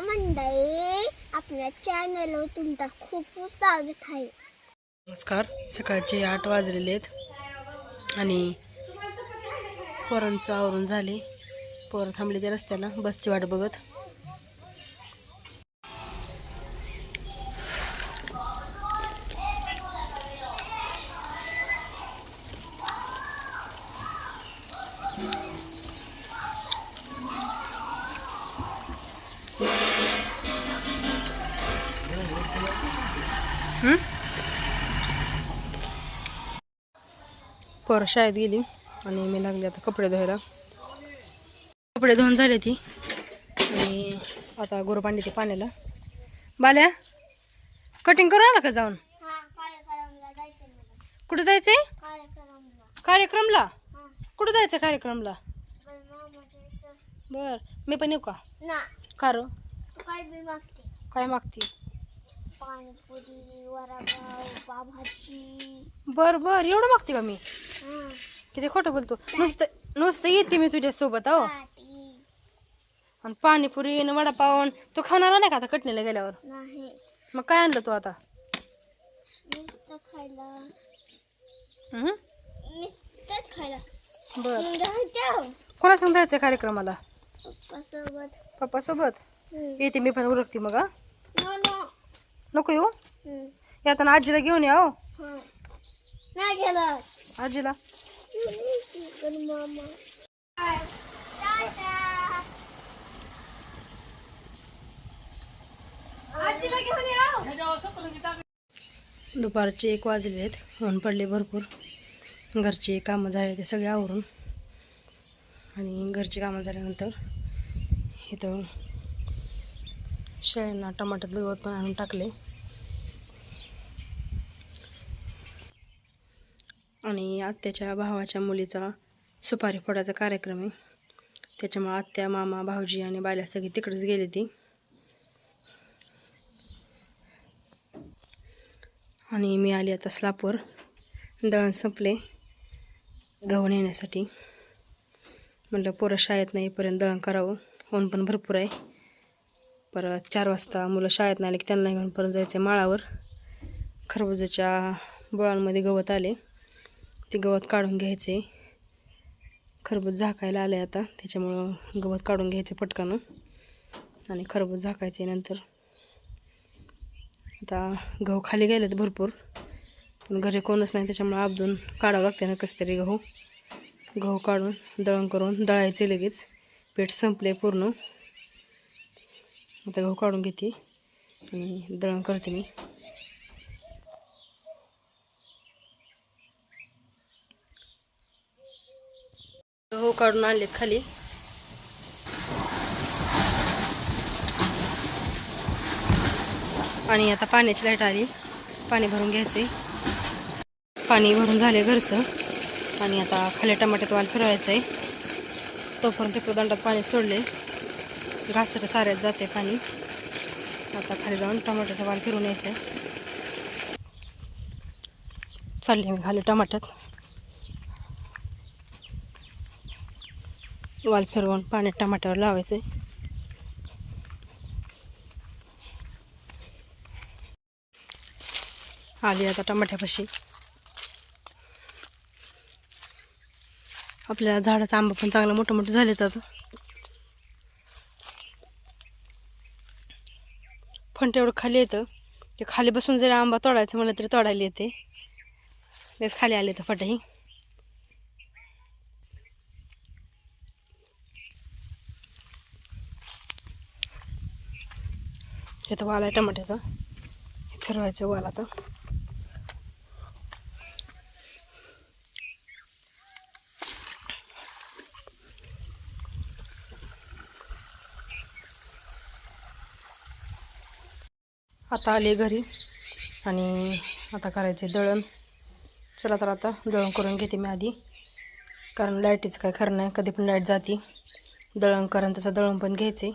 मंडळी आपल्या चॅनलवर तुमचा खूप स्वागत आहे. नमस्कार सकाळचे आठ वाजलेले आहेत आणि पोरांचं आवरून झाले. पोरं थांबले ते रस्त्याला बसची वाट बघत. पोरं शाळेत गेली आणि मी लागली आता कपडे धुवायला. कपडे धुवून झाले ती. आणि आता गुरुपांडी ते पाण्याला. बाल्या कटिंग करून आला का जाऊन? हा कुठं जायचंय? कार्यक्रमला? कार्यक्रमला हा कुठं जायचं कार्यक्रमला? बर मी पण येऊ का? ना. का रो? तू काय बी मागते? काय मागती? पाणीपुरी वडापाव पावभाजी. बर बर. एवढं मागते का मी? हा. किती खोटं बोलतो. नुसतं नुसतं येते मी तुझ्या सोबत हो. पाटी आणि पाणीपुरी आणि वडापाव आणि तू खाणार नाही का आता कटणीला गेल्यावर? नाही. मग काय आणलं तू आता? नुसतं खायला? नुसतंच खायला. बर. कोणासंग जायचं कार्यक्रमाला? पप्पासोबत. पप्पा सोबत हम्म. येते मी पण उरकते मग हा. नको येऊ. येताना आजीला घेऊन या हो. नाही गेलं आजीला. दुपारचे एक वाजले आहेत. ऊन पडले भरपूर. घरचे कामं झाले ते सगळे आवरून. आणि घरची कामं झाल्यानंतर इथं शेळ्यांना टमाटर गवत पण आणून टाकले. आणि आत्याच्या भावाच्या मुलीचा सुपारी फोडायचा कार्यक्रम आहे. त्याच्यामुळे आत्या मामा भाऊजी आणि बाल्या सगळी तिकडेच गेली ती. आणि मी आली आता स्लापूर दळण संपले गहू नेण्यासाठी म्हटलं पोरं शाळेत नाही दळण करावं. ऊन पण भरपूर आहे. परत चार वाजता मुलं शाळेत नाही आले की त्यांना घेऊन परत जायचं आहे माळावर. खरबुजाच्या बोळांमध्ये गवत आले. ते गवत काढून घ्यायचे. खरबूज झाकायला आले आता. त्याच्यामुळं गवत काढून घ्यायचे पटकन. आणि खरबूज झाकायचे नंतर. आता गहू खाली गेलेत भरपूर. पण घरी कोणच नाही. त्याच्यामुळं आपदून काढावं लागते ना कसं तरी गहू. गहू काढून दळण करून दळायचे लगेच. पीठ संपले पूर्ण. आता गहू काढून घेते आणि दळण करते मी. गहू काढून आणलेत खाली. आणि आता पाण्याची लाइट आली. पाणी भरून घ्यायचे पाणी भरून झाले घरचं. आणि आता खाली टमाट्यात वाल फिरवायचं आहे तोपर्यंत तिकडं दंडात पाणी सोडले घासर साऱ्यात जाते पाणी. आता खाली जाऊन टमाट्याचा वाल फिरून यायचं आहे चालले मी खाली टमाट्यात. वाल फिरवून पाण्यात टमाट्यावर लावायचं आहे आली आता टमाट्यापाशी. आपल्या झाडाचा आंबा पण चांगला मोठं मोठं झालेत आता. फंट एवढं खाली येतं. ते खाली बसून जरी आंबा तोडायचं म्हणलं तरी तोडायला येते. तेच खाली आले तर फटही. हे तर वाला आहे टमाट्याचा. फिरवायचं वाला तर आता आले घरी. आणि आता करायचे दळण. चला तर आता दळण करून घेते मी आधी. कारण लाईटीचं काय खरं नाही. कधी पण लाइट जाते. दळण करून तसं दळण पण घ्यायचे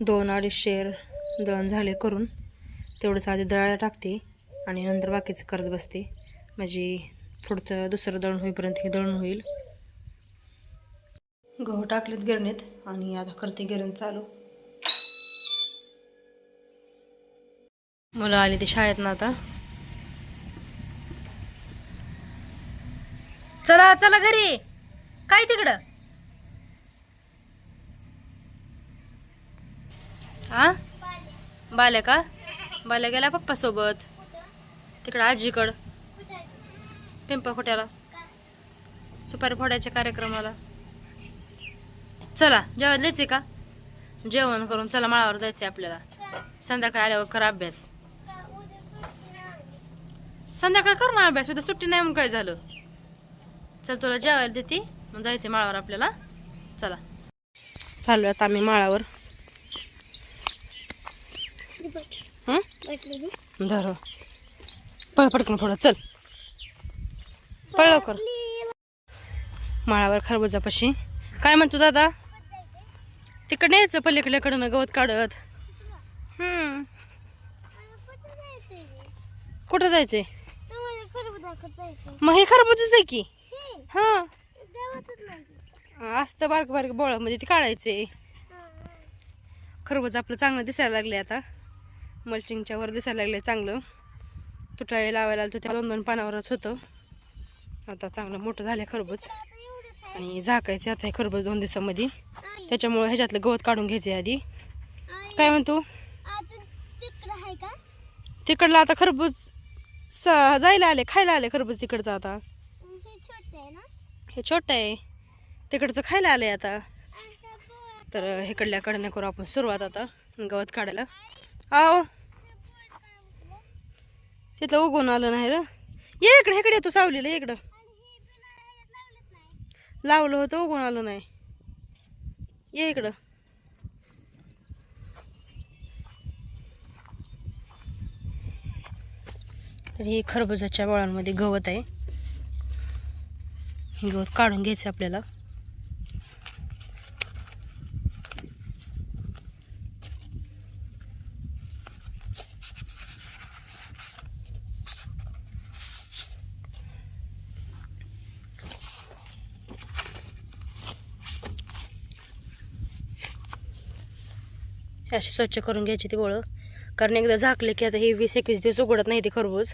दोन अडीच शेर दळण झाले करून तेवढंच आधी दळायला टाकते आणि नंतर बाकीचं करत बसते. म्हणजे पुढचं दुसरं दळण होईपर्यंत हे दळण होईल. गहू टाकलेत गिरणीत आणि आता करते गिरण चालू. मुलं आली ते शाळेत ना आता. चला चला घरी. काय तिकडं? हा? बाल्या का? बाल्या गेला पप्पासोबत? तिकडं आजीकडं? पिंपाखोट्याला सुपारी फोडायच्या कार्यक्रमाला? चला जेवण द्यायचे का? जेवण करून चला माळावर जायचंय आपल्याला. संध्याकाळी आल्यावर कर अभ्यास. संध्याकाळ कर ना अभ्यास उद्या सुट्टी नाही मग काय झालं? चल तुला जेवायला देते. मग जायचंय माळावर आपल्याला. चला. चालू आता आम्ही माळावर. हं? धर. पळ पडकन थोडं चल. पळ लवकर. माळावर खरबुजापाशी. काय म्हणतो दादा? तिकडे यायचं पलीकडल्याकडनं गवत काढत. हम्म कुठं जायचंय? मग हे खरबूजच आहे की? हा. असतं बारक बारीक बोळामध्ये ते काढायचे खरबूज आपलं चांगलं दिसायला लागले आता. मल्चिंगच्या वर दिसायला लागले चांगलं. तुटाळे लावायला आलं त्या दोन दोन पानावरच होतं. आता चांगलं मोठं झालं खरबूज. आणि झाकायचं आता हे खरबूज दोन दिवसामध्ये. त्याच्यामुळे ह्याच्यातलं गवत काढून घ्यायचे आधी. काय म्हणतो? तिकडला आता खरबूज स- जायला आले खायला आले खरबूज तिकडचं आता. हे आहे छोटं आहे. तिकडचं खायला आले आता. तर हेकडल्या कडनं करू आपण सुरुवात आता गवत काढायला. आओ तिथं उगवून आलं नाही र. ये इकडे इकडे तू सावलीला इकडं. लावलं होतं उगवून आलं नाही. ये इकडं. तर हे खरबुजाच्या वळांमध्ये गवत आहे. हे गवत काढून घ्यायचं आपल्याला. अशी स्वच्छ करून घ्यायची ती बोळं कारण एकदा झाकले की आता हे वीस एकवीस दिवस उघडत नाही ते खरबूज.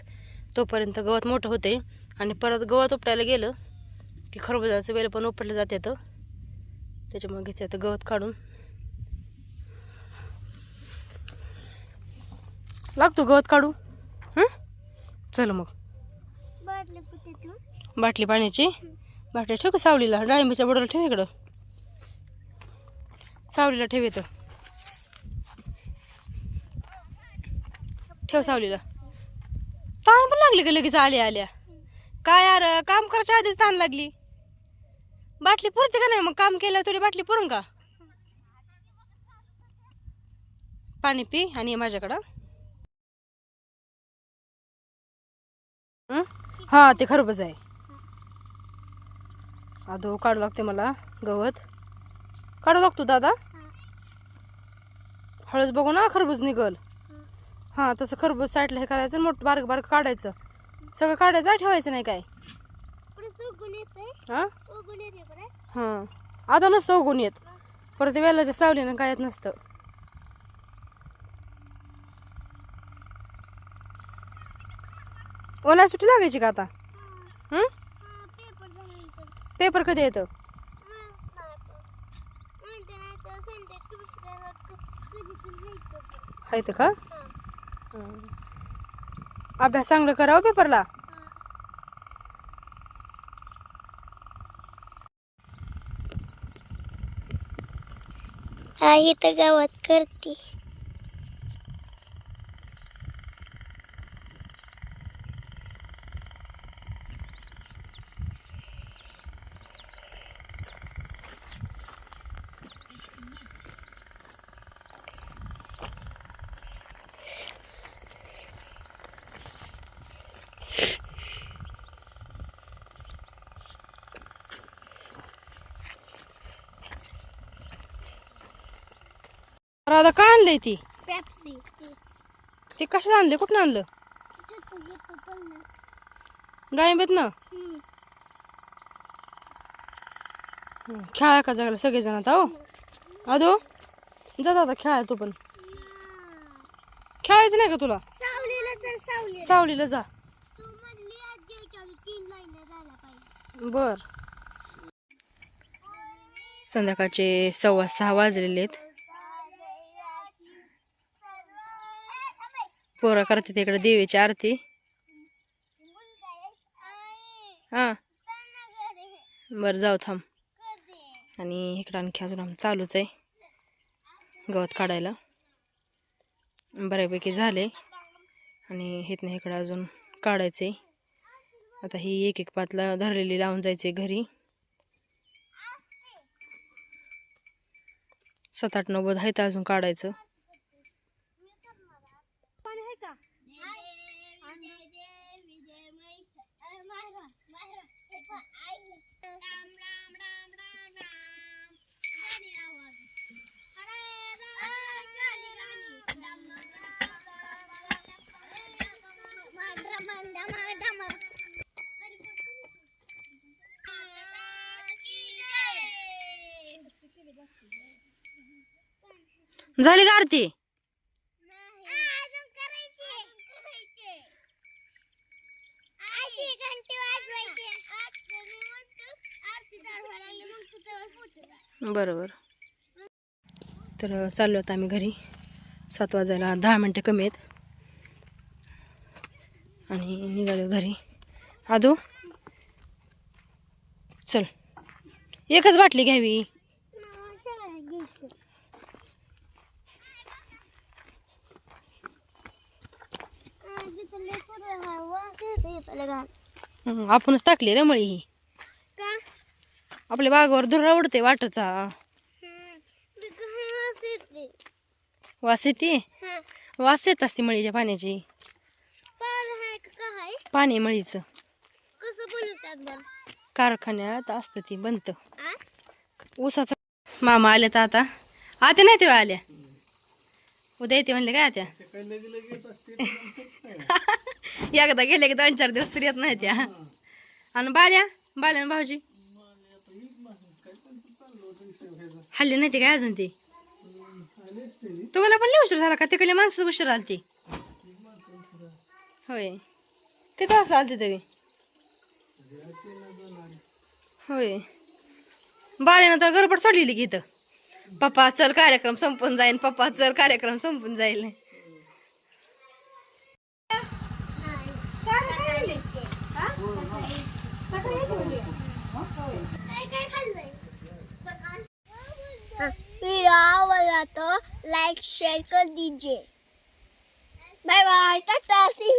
तोपर्यंत गवत मोठं होते. आणि परत गवत उपटायला गेलं की खरबुजाचं वेल पण उपटलं जाते तर त्याच्यामुळे घ्यायचं आता गवत काढून. लागतो गवत काढू? हं? चल मग. बाटली कुठे तू बाटली पाण्याची? बाटली ठेव का सावलीला? डाळिंबीच्या बुडाला ठेव इकडं. सावलीला ठेव इथं. ठेव सावलीला. ताण पण लागली का लगेच आल्या आल्या? काय यार काम करायच्या आधीच ताण लागली. बाटली पुरते का नाही? मग काम केलं थोडी बाटली पुरून का? पाणी पी आणि माझ्याकडं. हां? हा ते खरबच आहे. आदो काढू लागते मला गवत. काढू लागतो दादा? हळद बघू ना खरबूज निघल. हां तसं खरबूज साईडला हे करायचं मोठं बारीक बारीक काढायचं. सगळं काढायचं ठेवायचं नाही काय. हां? हां. आता नसतं उगून येत. परत वेलाच्या सावलीनं काय येत नसतं. उन्हाळ्यात सुट्टी लागायची का आता? पेपर कधी येतं? म्हणते नाही तर संडे दुसऱ्याला कधी पण घ्यायचं आहे तर का. अभ्यास चांगलं करावं पेपरला? आई तर गावात करते. राधा काय आणलंय ती? पेप्सी ते कशाला आणले कुठं आणलं? डाळिंबेत ना खेळा का जगाला सगळेजण आता हो? अदो जा दादा खेळा तू पण. खेळायचं नाही का तुला? सावलीला जा. बर. संध्याकाळचे सव्वा सहा वाजलेले आहेत. पोरं करते तिकडे देवीची आरती. हां. बरं जाऊ थांब. आणि इकडं आणखी अजून आम चालूच आहे. गवत काढायला. बऱ्यापैकी झाले. आणि हेतनं इकडं अजून काढायचं आहे आता ही एक एक पातला धरलेली लावून जायचे घरी. सात आठ नव्वद आहेत अजून काढायचं. झाली का आरती? बरोबर. तर चाललो आता आम्ही घरी. सात वाजायला दहा मिनटं कमी आहेत. आणि निघालो घरी. आदू? चल. एकच बाटली घ्यावी. हं, आपणच टाकली रे मळी ही. आपल्या बागावर धुरा उडते वाटचा. वास येते? वास येत असते मळीच्या पाण्याची. पाणी मळीचं. कसं बनवतात बरं कारखान्यात असतं ती बनतं. आ? ऊसाचं मामा आले तर आता. आत्या नाही तेव्हा आल्या. उद्या येते म्हणले काय आत्या? एकदा गेले की दोन चार दिवस तरी येत नाही त्या आणि बाल्या बाल्या भाऊजी? हल्ली नाही ते काय अजून ते? तुम्हाला पण लई उशीर झाला का? तिकडे माणसं उशीर आलती. होय. किती वाजता आलते तरी. होय. बाळेनं तर गडबड सोडलेली की इथं. पप्पा चल कार्यक्रम संपून जाईल पप्पा चल कार्यक्रम संपून जाईल. वीडियो आवला तो लाइक शेयर कर दीजिए. Bye bye Tata C